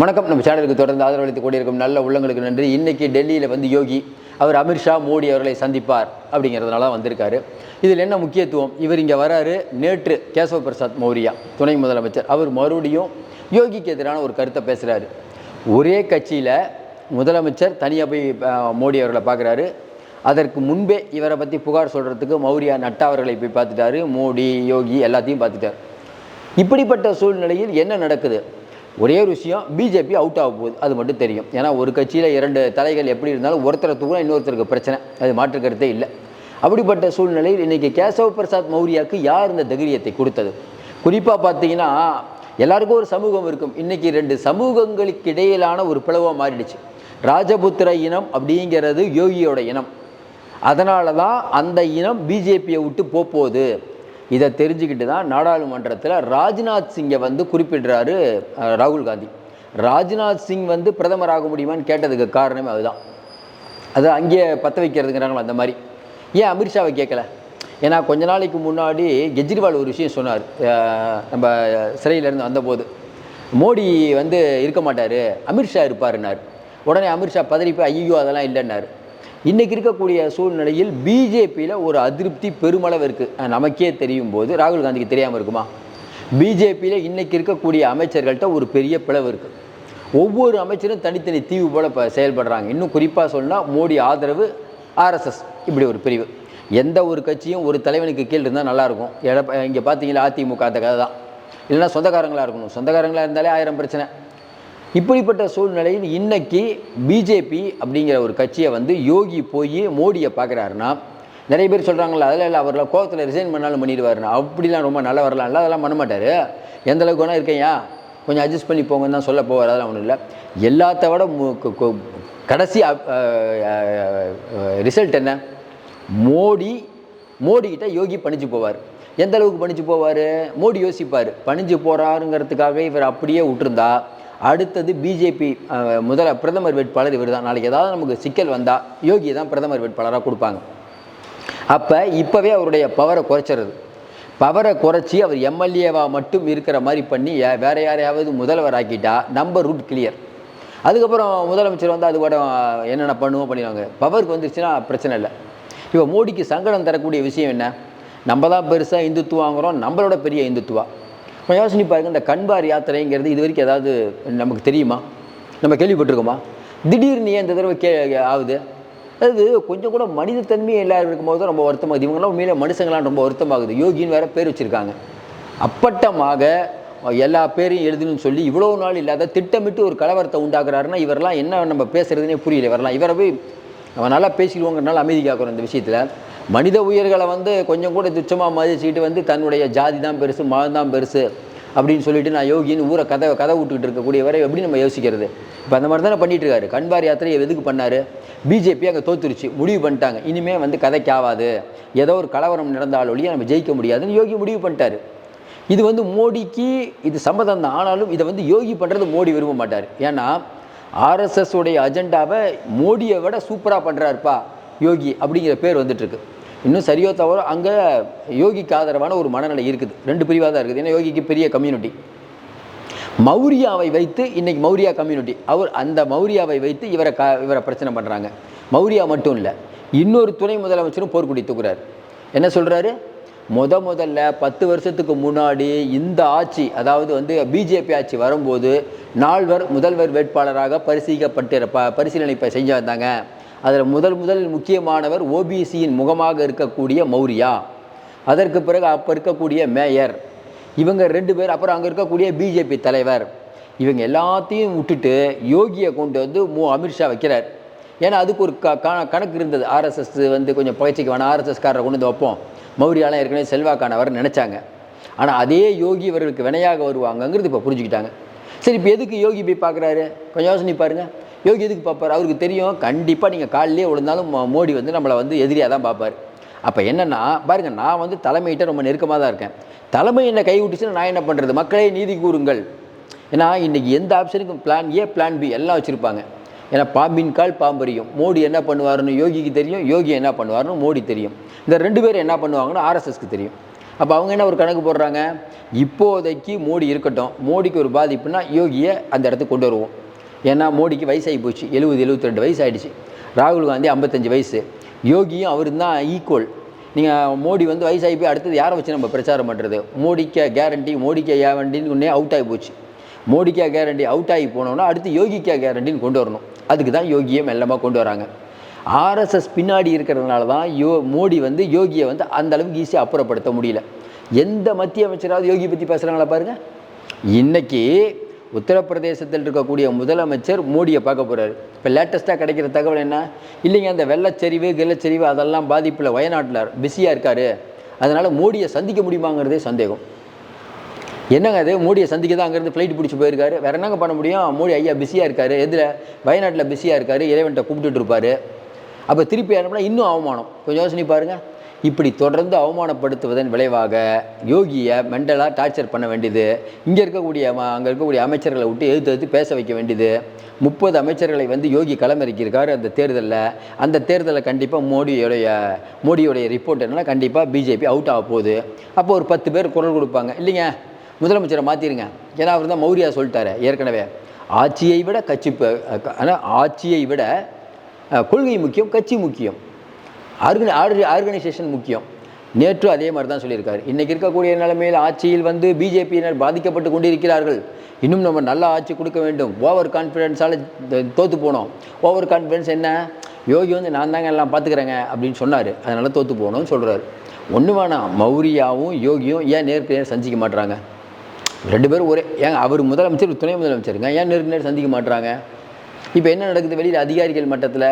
வணக்கம். நம்ம சேனலுக்கு தொடர்ந்து ஆதரவளித்து கொண்டிருக்கும் நல்ல உள்ளங்களுக்கு நன்றி. இன்றைக்கி டெல்லியில் வந்து யோகி அவர் அமித்ஷா மோடி அவர்களை சந்திப்பார் அப்படிங்கிறதுனால தான் வந்திருக்காரு. இதில் என்ன முக்கியத்துவம்? இவர் இங்கே வராரு நேற்று கேசவ பிரசாத் மௌரியா துணை முதலமைச்சர். அவர் மறுபடியும் யோகிக்கு எதிரான ஒரு கருத்தை பேசுகிறாரு ஒரே கட்சியில் முதலமைச்சர் தனியாக போய் மோடி அவர்களை பார்க்குறாரு அதற்கு முன்பே இவரை பற்றி புகார் சொல்கிறதுக்கு மௌரியா நட்டா அவர்களை போய் பார்த்துட்டாரு. மோடி யோகி எல்லாத்தையும் பார்த்துட்டார். இப்படிப்பட்ட சூழ்நிலையில் என்ன நடக்குது? ஒரே ஒரு விஷயம் பிஜேபி அவுட் ஆக போகுது. அது மட்டும் தெரியும். ஏன்னா ஒரு கட்சியில் இரண்டு தலைகள் எப்படி இருந்தாலும் ஒருத்தரை தூரம் இன்னொருத்தருக்கு பிரச்சனை. அது மாற்றுக்கருத்தே இல்லை. அப்படிப்பட்ட சூழ்நிலையில் இன்றைக்கி கேசவ பிரசாத் மௌரியாவுக்கு யார் இந்த தைரியத்தை கொடுத்தது? குறிப்பாக பார்த்தீங்கன்னா எல்லாருக்கும் ஒரு சமூகம் இருக்கும். இன்றைக்கி ரெண்டு சமூகங்களுக்கு இடையிலான ஒரு பிளவாக மாறிடுச்சு. ராஜபுத்திர இனம் அப்படிங்கிறது யோகியோட இனம். அதனால தான் அந்த இனம் பிஜேபியை விட்டு போகுது. இதை தெரிஞ்சுக்கிட்டு தான் நாடாளுமன்றத்தில் ராஜ்நாத் சிங்கை வந்து குறிப்பிடுறாரு ராகுல் காந்தி. ராஜ்நாத் சிங் வந்து பிரதமர் ஆக முடியுமான்னு கேட்டதுக்கு காரணமே அதுதான். அது அங்கேயே பற்ற வைக்கிறதுங்கிறாங்களோ அந்த மாதிரி. ஏன் அமித்ஷாவை கேட்கல? ஏன்னா கொஞ்ச நாளைக்கு முன்னாடி கெஜ்ரிவால் ஒரு விஷயம் சொன்னார் நம்ம சிறையிலேருந்து வந்தபோது. மோடி வந்து இருக்க மாட்டார் அமித்ஷா இருப்பாருன்னார். உடனே அமித்ஷா பதறிப்பு ஐயோ அதெல்லாம் இல்லைன்னாரு. இன்றைக்கி இருக்கக்கூடிய சூழ்நிலையில் பிஜேபியில் ஒரு அதிருப்தி பெருமளவு இருக்குது நமக்கே தெரியும் போது ராகுல் காந்திக்கு தெரியாமல் இருக்குமா? பிஜேபியில் இன்றைக்கி இருக்கக்கூடிய அமைச்சர்கள்ட்ட ஒரு பெரிய பிளவு இருக்குது ஒவ்வொரு அமைச்சரும் தனித்தனி தீவு போல் இப்போ செயல்படுறாங்க. இன்னும் குறிப்பாக சொன்னால் மோடி ஆதரவு ஆர்எஸ்எஸ் இப்படி ஒரு பிரிவு. எந்த ஒரு கட்சியும் ஒரு தலைவனுக்கு கீழ் இருந்தால் நல்லாயிருக்கும் எடப்ப இங்கே பார்த்தீங்களா அதிமுக அந்த கதை தான் இல்லைன்னா சொந்தக்காரங்களாக இருக்கணும். சொந்தக்காரங்களாக இருந்தாலே ஆயிரம் பிரச்சனை. இப்படிப்பட்ட சூழ்நிலையில் இன்னைக்கு பிஜேபி அப்படிங்கிற ஒரு கட்சியை வந்து யோகி போய் மோடியை பார்க்குறாருன்னா நிறைய பேர் சொல்கிறாங்களா அதில் இல்லை அவரில் கோவத்தில் ரிசைன் பண்ணாலும் பண்ணிடுவாருன்னா. அப்படிலாம் ரொம்ப நல்லா வரலாம் அதெல்லாம் பண்ண மாட்டார். எந்த அளவுக்கு வேணால் இருக்கேயா கொஞ்சம் அட்ஜஸ்ட் பண்ணி போங்கன்னு தான் சொல்ல போவார் அதெல்லாம் ஒன்றும் இல்லை. எல்லாத்த விட மு- கடைசி ரிசல்ட் என்ன? மோடி மோடிக்கிட்ட யோகி பணிச்சு போவார். எந்த அளவுக்கு பணிச்சு போவார்? மோடி யோசிப்பார். பணிஞ்சு போகிறாருங்கிறதுக்காக இவர் அப்படியே விட்டுருந்தா அடுத்தது பிஜேபி முதல பிரதமர் வேட்பாளர் இவர் தான் நாளைக்கு ஏதாவது நமக்கு சிக்கல் வந்தால் யோகி தான் பிரதமர் வேட்பாளராக கொடுப்பாங்க. அப்போ இப்போவே அவருடைய பவரை குறைச்சிறது பவரை குறைச்சி அவர் எம்எல்ஏவாக மட்டும் இருக்கிற மாதிரி பண்ணி வேறு யாரையாவது முதல்வர் ஆக்கிட்டா நம்ம ரூட் கிளியர் அதுக்கப்புறம் முதலமைச்சர் வந்து அது கூட என்னென்ன பண்ணுவோம் பண்ணிடுவாங்க. பவருக்கு வந்துருச்சுன்னா பிரச்சனை இல்லை. இப்போ மோடிக்கு சங்கடம் தரக்கூடிய விஷயம் என்ன? நம்ம தான் பெருசாக இந்துத்துவாங்கிறோம் நம்மளோட பெரிய இந்துத்துவா நான் யோசனை பாருங்கள் இந்த கண்பார் யாத்திரைங்கிறது இது வரைக்கும் ஏதாவது நமக்கு தெரியுமா? நம்ம கேள்விப்பட்டிருக்கோமா? திடீர்னு ஏன் இந்த தடவை கே ஆகுது? அது கொஞ்சம் கூட மனிதத்தன்மையே எல்லாரும் இருக்கும்போது தான் ரொம்ப வருத்தமாகுது இவங்கெல்லாம் உண்மையிலே மனுஷங்களாம் ரொம்ப வருத்தமாகுது. யோகின்னு வேற பேர் வச்சுருக்காங்க. அப்பட்டமாக எல்லா பேரையும் எழுதணும்னு சொல்லி இவ்வளோ நாள் இல்லாத திட்டமிட்டு ஒரு கலவரத்தை உண்டாக்குறாருன்னா இவரெல்லாம் என்ன நம்ம பேசுகிறதுனே புரியல. இவரெல்லாம் இவரை போய் நம்ம நல்லா பேசிடுவோங்கிறனால அமைதி காக்கிறோம் இந்த விஷயத்தில். மனித உயிர்களை வந்து கொஞ்சம் கூட துச்சமாக மதிச்சுக்கிட்டு வந்து தன்னுடைய ஜாதி தான் பெருசு மதம் தான் பெருசு அப்படின்னு சொல்லிட்டு நான் யோகின்னு ஊரை கதை கதை விட்டுக்கிட்டு இருக்கக்கூடியவரை எப்படி நம்ம யோசிக்கிறது? இப்போ அந்த மாதிரி தானே பண்ணிட்டு இருக்காரு. கண்பார் யாத்திரையை எதுக்கு பண்ணார்? பிஜேபி அங்கே தோத்துருச்சு. முடிவு பண்ணிட்டாங்க. இனிமே வந்து கதைக்கு ஆகாது ஏதோ ஒரு கலவரம் நடந்தால் ஒழிய நம்ம ஜெயிக்க முடியாதுன்னு யோகி முடிவு பண்ணிட்டாரு. இது வந்து மோடிக்கு இது சம்மதம் தான். ஆனாலும் இதை வந்து யோகி பண்ணுறது மோடி விரும்ப மாட்டார். ஏன்னா ஆர்எஸ்எஸ் உடைய அஜெண்டாவை மோடியை விட சூப்பராக பண்ணுறாருப்பா யோகி அப்படிங்கிற பேர் வந்துட்டுருக்கு இன்னும் சரியோ தவிர அங்கே யோகிக்கு ஆதரவான ஒரு மனநிலை இருக்குது. ரெண்டு பிரிவாக தான் இருக்குது. ஏன்னா யோகிக்கு பெரிய கம்யூனிட்டி மௌரியாவை வைத்து இன்றைக்கி மௌரியா கம்யூனிட்டி அவர் அந்த மௌரியாவை வைத்து இவரை க இவரை பிரச்சனை பண்ணுறாங்க மௌரியா மட்டும் இல்லை இன்னொரு துணை முதலமைச்சரும் போர்க்குடி தூக்குறாரு என்ன சொல்கிறாரு முத முதல்ல பத்து வருஷத்துக்கு முன்னாடி இந்த ஆட்சி அதாவது வந்து பிஜேபி ஆட்சி வரும்போது நால்வர் முதல்வர் வேட்பாளராக பரிசீலிக்கப்பட்டு ப பரிசீலனை இப்போ செஞ்சு வந்தாங்க அதில் முதல் முதல் முக்கியமானவர் ஓபிசியின் முகமாக இருக்கக்கூடிய மௌரியா. அதற்கு பிறகு அப்போ இருக்கக்கூடிய மேயர். இவங்க ரெண்டு பேர் அப்புறம் அங்கே இருக்கக்கூடிய பிஜேபி தலைவர். இவங்க எல்லாத்தையும் விட்டுட்டு யோகியை கொண்டு வந்து மு. அமித்ஷா வைக்கிறார். ஏன்னா அதுக்கு ஒரு க கணக்கு இருந்தது. ஆர்எஸ்எஸ் வந்து கொஞ்சம் பயிற்சிக்கு வேணாம். ஆர்எஸ்எஸ்காரரை கொண்டு வந்து வைப்போம். மௌரியாலாம் ஏற்கனவே செல்வாக்கானவர் நினச்சாங்க. ஆனால் அதே யோகி இவர்களுக்கு வினையாக வருவாங்கங்கிறது இப்போ புரிஞ்சுக்கிட்டாங்க. சரி இப்போ எதுக்கு யோகி போய் பார்க்குறாரு? கொஞ்சம் யோசனை பாருங்கள் யோகி எதுக்கு பார்ப்பார்? அவருக்கு தெரியும். கண்டிப்பாக நீங்கள் காலிலே விழுந்தாலும் மோடி வந்து நம்மளை வந்து எதிரியாக தான் பார்ப்பார். அப்போ என்னென்னா பாருங்கள் நான் வந்து தலைமையிட்ட ரொம்ப நெருக்கமாக தான் இருக்கேன். தலைமை என்னை கைவிட்டுச்சுன்னா நான் என்ன பண்ணுறது மக்களே நீதி கூறுங்கள். ஏன்னா இன்றைக்கி எந்த ஆப்ஷனுக்கும் பிளான் ஏ பிளான் பி எல்லாம் வச்சுருப்பாங்க. ஏன்னா பாம்பின் கால் பாம்பறியும் மோடி என்ன பண்ணுவாருன்னு யோகிக்கு தெரியும். யோகி என்ன பண்ணுவாருன்னு மோடி தெரியும். இந்த ரெண்டு பேரும் என்ன பண்ணுவாங்கன்னு ஆர்எஸ்எஸ்க்கு தெரியும். அப்போ அவங்க என்ன ஒரு கணக்கு போடுறாங்க? இப்போதைக்கு மோடி இருக்கட்டும். மோடிக்கு ஒரு பாதிப்புனா யோகியை அந்த இடத்துக்கு கொண்டு வருவோம். ஏன்னா மோடிக்கு வயசாகி போச்சு எழுபது எழுபத்தி ரெண்டு வயசு ஆகிடுச்சு ராகுல் காந்தி ஐம்பத்தஞ்சு வயசு. யோகியும் அவர் தான் ஈக்குவல் நீங்கள் மோடி வந்து வயசாகி போய் அடுத்தது யாரை வச்சு நம்ம பிரச்சாரம் பண்ணுறது மோடிக்கே கேரண்டி மோடிக்கே ஏவண்டின்னு ஒன்றே அவுட் ஆகி போச்சு. மோடிக்கே கேரண்டி அவுட் ஆகி போனோன்னா அடுத்து யோகிக்கே கேரண்டின்னு கொண்டு வரணும். அதுக்கு தான் யோகியை மெல்லமாக கொண்டு வராங்க. ஆர்எஸ்எஸ் பின்னாடி இருக்கிறதுனால தான் யோ மோடி வந்து யோகியை வந்து அந்த அளவுக்கு ஈஸியாக அப்புறப்படுத்த முடியல. எந்த மத்திய அமைச்சராவது யோகி பற்றி பேசுகிறாங்களா பாருங்கள் இன்றைக்கி உத்தரப்பிரதேசத்தில் இருக்கக்கூடிய முதலமைச்சர் மோடியை பார்க்க போகிறார் இப்போ லேட்டஸ்ட்டாக கிடைக்கிற தகவல் என்ன? இல்லைங்க அந்த வெள்ளச்சரிவு கிள்ளச்சரிவு அதெல்லாம் பாதிப்பில் வயநாட்டில் பிஸியாக இருக்கார். அதனால் மோடியை சந்திக்க முடியுமாங்கிறதே சந்தேகம். என்னங்க அது மோடியை சந்திக்க தான் அங்கேருந்து ஃப்ளைட் பிடிச்சி போயிருக்காரு. வேற என்னங்க பண்ண முடியும்? மோடி ஐயா பிஸியாக இருக்கார். எதில்? வயநாட்டில் பிஸியாக இருக்கார். இறைவன்கிட்ட கூப்பிட்டுட்டு இருப்பார். அப்போ திருப்பி அனுப்பினா இன்னும் அவமானம். கொஞ்சம் யோசனை பாருங்கள் இப்படி தொடர்ந்து அவமானப்படுத்துவதன் விளைவாக யோகியை மெண்டலாக டார்ச்சர் பண்ண வேண்டியது. இங்கே இருக்கக்கூடிய அங்கே இருக்கக்கூடிய அமைச்சர்களை விட்டு எதிர்த்து எதிர்த்து பேச வைக்க வேண்டியது. முப்பது அமைச்சர்களை வந்து யோகி களமிறக்கியிருக்காரு அந்த தேர்தலில். அந்த தேர்தலில் கண்டிப்பாக மோடியோடைய மோடியோடைய ரிப்போர்ட் என்னென்னா கண்டிப்பாக பிஜேபி அவுட் ஆக போகுது. அப்போ ஒரு பத்து பேர் குரல் கொடுப்பாங்க. இல்லைங்க முதலமைச்சரை மாற்றிருங்க ஏன்னா அவர் தான் மௌரியா சொல்லிட்டாரு ஏற்கனவே. ஆட்சியை விட கட்சி ஆனால் ஆட்சியை விட கொள்கை முக்கியம் கட்சி முக்கியம். ஆர்கனை ஆர்கனைசேஷன் முக்கியம். நேற்று அதே மாதிரி தான் சொல்லியிருக்காரு. இன்றைக்கி இருக்கக்கூடிய நிலைமையில் ஆட்சியில் வந்து பிஜேபியினர் பாதிக்கப்பட்டு கொண்டிருக்கிறார்கள். இன்னும் நம்ம நல்ல ஆட்சி கொடுக்க வேண்டும். ஓவர் கான்ஃபிடென்ஸால் தோற்று போனோம். ஓவர் கான்ஃபிடென்ஸ் என்ன? யோகி வந்து நான் தாங்க எல்லாம் பார்த்துக்கிறேங்க அப்படின்னு சொன்னார். அதனால் தோற்று போகணும்னு சொல்கிறாரு ஒன்று வேணாம் மௌரியாவும் யோகியும் ஏன் நேருக்கு நேர் சந்திக்க மாட்டுறாங்க ரெண்டு பேரும் ஒரே ஏன் அவர் முதலமைச்சர் துணை முதலமைச்சருங்க ஏன் நேருக்கு நேர் சந்திக்க மாட்டுறாங்க இப்போ என்ன நடக்குது? வெளியில் அதிகாரிகள் மட்டத்தில்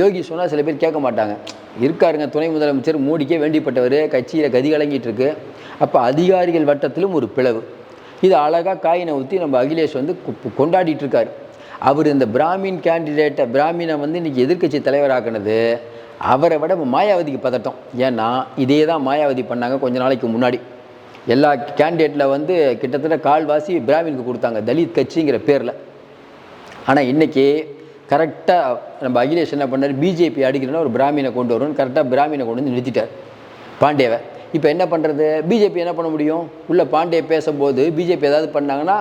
யோகி சொன்னால் சில பேர் கேட்க மாட்டாங்க. இருக்காருங்க. துணை முதலமைச்சர் மோடிக்கே வேண்டிப்பட்டவர். கட்சியில் கதி கலங்கிட்டு இருக்கு அப்போ அதிகாரிகள் வட்டத்திலும் ஒரு பிளவு. இது அழகாக காயினை ஊற்றி நம்ம அகிலேஷ் வந்து கு- கொண்டாடிட்டு இருக்காரு அவர் இந்த பிராமின் கேண்டிடேட்டை பிராமினை வந்து இன்றைக்கி எதிர்க்கட்சி தலைவராக்குனது. அவரை விட மாயாவதிக்கு பதட்டம். ஏன்னா இதே தான் மாயாவதி பண்ணாங்க கொஞ்ச நாளைக்கு முன்னாடி. எல்லா கேண்டிடேட்டில் வந்து கிட்டத்தட்ட கால்வாசி பிராமினுக்கு கொடுத்தாங்க. தலித் கட்சிங்கிற பேரில். ஆனால் இன்றைக்கி கரெக்டாக நம்ம அகிலேஷ் என்ன பண்ணார்? பிஜேபி அடிக்கிறேன்னா ஒரு பிராமினை கொண்டு வரணும்னு கரெக்டாக பிராமினை கொண்டு வந்து நிறுத்திட்டார். பாண்டியவை இப்போ என்ன பண்ணுறது பிஜேபி என்ன பண்ண முடியும்? உள்ளே பாண்டிய பேசும்போது பிஜேபி ஏதாவது பண்ணாங்கன்னா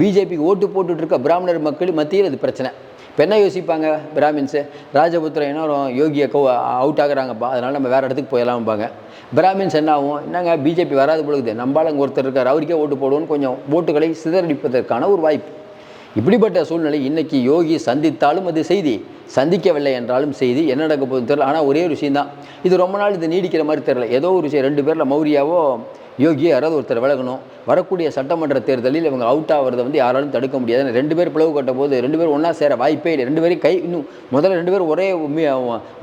பிஜேபிக்கு ஓட்டு போட்டுட்டு இருக்க பிராமணர் மக்கள் மத்தியில் இது பிரச்சனை. இப்போ என்ன யோசிப்பாங்க பிராமின்ஸு? ராஜபுத்திரம் என்ன யோகியை கோ அவுட் ஆகுறாங்கப்பா. அதனால் நம்ம வேறு இடத்துக்கு போயிடலாம்பாங்க பிராமின்ஸ் என்ன ஆகும்? என்னங்க பிஜேபி வராது பொழுது நம்பால் அங்கே ஒருத்தர் இருக்கார். அவருக்கே ஓட்டு போடுவோன்னு கொஞ்சம் ஓட்டுகளை சிதறடிப்பதற்கான ஒரு வாய்ப்பு. இப்படிப்பட்ட சூழ்நிலை இன்றைக்கி யோகி சந்தித்தாலும் அது செய்தி. சந்திக்கவில்லை என்றாலும் செய்தி. என்ன நடக்க போகுதுன்னு தெரியல. ஆனால் ஒரே ஒரு விஷயம் தான் இது ரொம்ப நாள் இது நீடிக்கிற மாதிரி தெரியல. ஏதோ ஒரு விஷயம் ரெண்டு பேரில் மௌரியாவோ யோகியோ யாராவது ஒருத்தர் விலகணும். வரக்கூடிய சட்டமன்ற தேர்தலில் இவங்க அவுட் ஆகிறத வந்து யாராலும் தடுக்க முடியாது. ஏன்னா ரெண்டு பேர் பிளவு கட்ட போது ரெண்டு பேரும் ஒன்றா சேர வாய்ப்பே இல்லை. ரெண்டு பேரும் கை இன்னும் முதல்ல ரெண்டு பேரும் ஒரே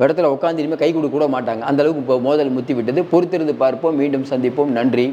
இடத்துல உட்காந்து இனிமேல் கை கொடுக்க கூட மாட்டாங்க. அந்த அளவுக்கு இப்போ மோதல் முத்தி விட்டது பொறுத்திருந்து பார்ப்போம். மீண்டும் சந்திப்போம். நன்றி.